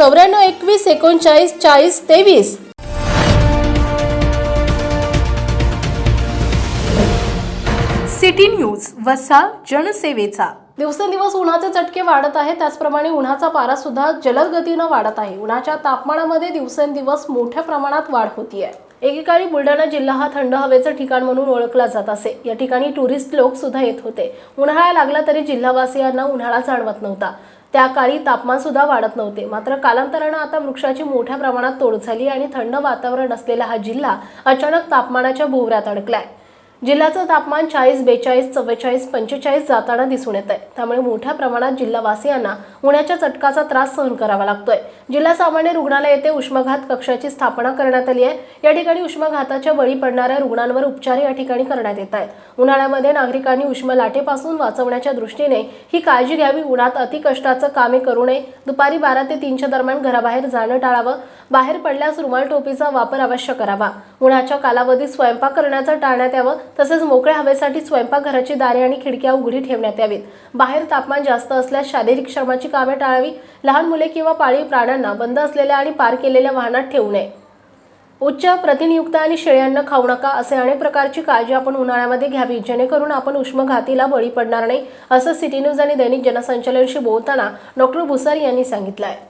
चौऱ्याण्णव एकवीस एकोणचाळीस चाळीस तेवीस. सिटी न्यूज वसा जनसेवेचा. दिवसेंदिवस उन्हाचे चटके वाढत आहेत त्याचप्रमाणे उन्हाचा पारा सुद्धा जलद गतीनं वाढत आहे. उन्हाच्या तापमानामध्ये दिवसेंदिवस मोठ्या प्रमाणात वाढ होतीये. एकेकाळी बुलढाणा जिल्हा हा थंड हवेचं ठिकाण म्हणून ओळखला जात असे. या ठिकाणी टुरिस्ट लोक सुद्धा येत होते. उन्हाळा लागला तरी जिल्हावासियांना उन्हाळा जाणवत नव्हता. त्या काळी तापमान सुद्धा वाढत नव्हते. मात्र कालांतरानं आता वृक्षाची मोठ्या प्रमाणात तोड झाली आणि थंड वातावरण असलेला हा जिल्हा अचानक तापमानाच्या भोवऱ्यात अडकलाय. जिल्ह्याचं तापमान चाळीस बेचाळीस चव्वेचाळीस पंचेचाळीस जाताना दिसून येत आहे त्यामुळे मोठ्या प्रमाणात जिल्हावासियांना उन्हाच्या चटकाचा त्रास सहन करावा लागतोय. जिल्हा सामान्य रुग्णालय येथे उष्माघात कक्षाची स्थापना करण्यात आली आहे. या ठिकाणी उष्माघाताच्या बळी पडणाऱ्या रुग्णांवर उपचार या ठिकाणी करण्यात येत आहेत. उन्हाळ्यामध्ये नागरिकांनी उष्म लाटेपासून वाचवण्याच्या दृष्टीने ही काळजी घ्यावी. उन्हात अतिकष्टाचं कामे करू नये. दुपारी बारा ते तीनच्या दरम्यान घराबाहेर जाणं टाळावं. बाहेर पडल्यास रुमाल टोपीचा वापर अवश्य करावा. उन्हाच्या कालावधीत स्वयंपाक करण्याचं टाळण्यात यावं तसेच मोकळ्या हवेसाठी स्वयंपाकघराची दारे आणि खिडक्या उघडी ठेवण्यात यावीत. बाहेर तापमान जास्त असल्यास शारीरिक श्रमाची कामे टाळावी लहान मुले किंवा पाळीव प्राण्यांना बंद असलेल्या आणि पार केलेल्या वाहनात ठेवू नये. उच्च प्रतिनियुक्त आणि शेळ्यांना खाऊ नका असे अनेक प्रकारची काळजी आपण उन्हाळ्यामध्ये घ्यावी जेणेकरून आपण उष्मघातीला बळी पडणार नाही असं सिटी न्यूज आणि दैनिक जनसंचलनशी बोलताना डॉक्टर भुसार यांनी सांगितलं आहे